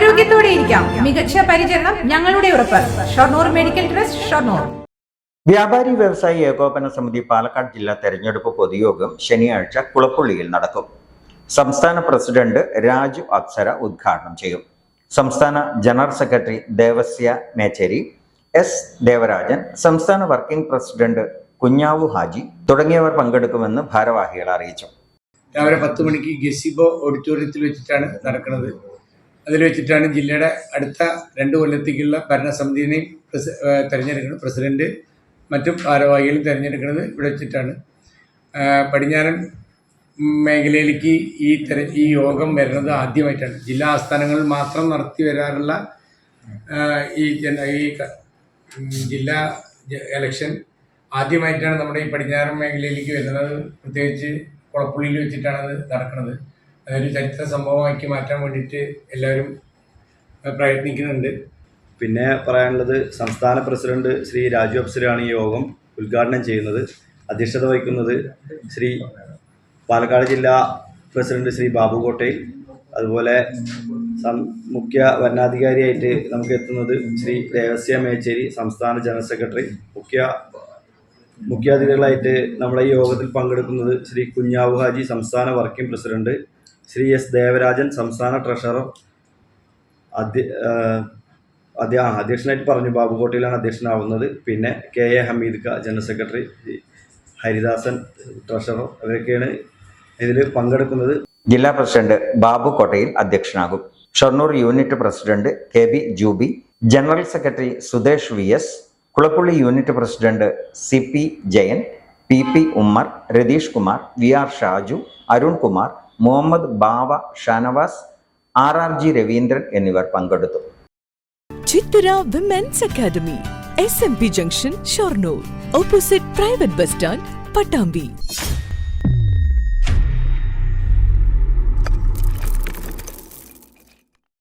ആരോഗ്യത്തോടെ ഇരിക്കാം മികച്ച പരിചരണം ഞങ്ങളുടെ ഉറപ്പ്. Shoranur medical trust Shoranur. വ്യാപാരി വ്യവസായി ഏകോപന സമിതി പാലക്കാട് ജില്ലാ തെരഞ്ഞെടുപ്പ് പൊതുയോഗം ശനിയാഴ്ച കുളപ്പുള്ളിയിൽ നടക്കും. സംസ്ഥാന പ്രസിഡന്റ് രാജു അപ്സര ഉദ്ഘാടനം ചെയ്യും. സംസ്ഥാന general secretary Devasya Mecheri S Devarajan സംസ്ഥാന വർക്കിംഗ് പ്രസിഡന്റ് കുഞ്ഞാവു ഹാജി തുടങ്ങിയവർ പങ്കെടുക്കുമെന്ന് ഭാരവാഹികൾ അറിയിച്ചു. രാവിലെ പത്ത് മണിക്ക് ഗസിബോ ഓഡിറ്റോറിയത്തിൽ വെച്ചിട്ടാണ് നടക്കുന്നത്. അതിൽ വെച്ചിട്ടാണ് ജില്ലയുടെ അടുത്ത രണ്ട് കൊല്ലത്തേക്കുള്ള ഭരണസമിതിനെയും പ്രസ- തെരഞ്ഞെടുക്കുന്നത്. പ്രസിഡന്റ് മറ്റും ഭാരവാഹികളും തിരഞ്ഞെടുക്കുന്നത് ഇവിടെ വെച്ചിട്ടാണ്. പടിഞ്ഞാറൻ മേഖലയിലേക്ക് ഈ തെര ഈ യോഗം വരുന്നത് ആദ്യമായിട്ടാണ്. ജില്ലാ ആസ്ഥാനങ്ങളിൽ മാത്രം നടത്തി വരാറുള്ള ഈ ജന ഈ ജില്ലാ എലക്ഷൻ ആദ്യമായിട്ടാണ് നമ്മുടെ ഈ പടിഞ്ഞാറൻ മേഖലയിലേക്ക് വരുന്നത്. പ്രത്യേകിച്ച് കുളപ്പുള്ളിയിൽ വെച്ചിട്ടാണ് അത് നടക്കുന്നത്. അതൊരു ചരിത്ര സംഭവമാക്കി മാറ്റാൻ വേണ്ടിയിട്ട് എല്ലാവരും പ്രയത്നിക്കുന്നുണ്ട്. പിന്നെ പറയാനുള്ളത് സംസ്ഥാന പ്രസിഡന്റ് ശ്രീ രാജു അപ്സരാണ് ഈ യോഗം ഉദ്ഘാടനം ചെയ്യുന്നത്. അധ്യക്ഷത വഹിക്കുന്നത് ശ്രീ പാലക്കാട് ജില്ലാ പ്രസിഡന്റ് ശ്രീ ബാബു കോട്ടയിൽ അതുപോലെ മുഖ്യ വരണാധികാരിയായിട്ട് നമുക്ക് എത്തുന്നത് ശ്രീ ദേവസ്യ മേച്ചേരി സംസ്ഥാന ജനറൽ സെക്രട്ടറി മുഖ്യ മുഖ്യാതിഥികളായിട്ട് നമ്മളെ ഈ യോഗത്തിൽ പങ്കെടുക്കുന്നത് ശ്രീ കുഞ്ഞാവു ഹാജി സംസ്ഥാന working president Shri S Devarajan സംസ്ഥാന ട്രഷറർ. അധ്യ അധ്യക്ഷനായിട്ട് പറഞ്ഞു. ബാബുകോട്ടയിലാണ് അധ്യക്ഷനാവുന്നത്. പിന്നെ കെ എ ഹമീദ് ഖ ജനറൽ സെക്രട്ടറി ഹരിദാസൻ ട്രഷറർ. അവരൊക്കെയാണ് ഇതിൽ പങ്കെടുക്കുന്നത്. ജില്ലാ പ്രസിഡന്റ് ബാബു കോട്ടയിൽ അധ്യക്ഷനാകും. Shoranur unit president K B Juby general secretary Sudesh V S Kulappully unit president C P Jayan P P Ummer Ratheesh Kumar V R Shaju Arun Kumar Muhammad Bava Shanavas R R G Raveendran എന്നിവർ പങ്കെടുത്തു. Chithara women's academy S M P junction Shoranur opposite private bus stand Pattambi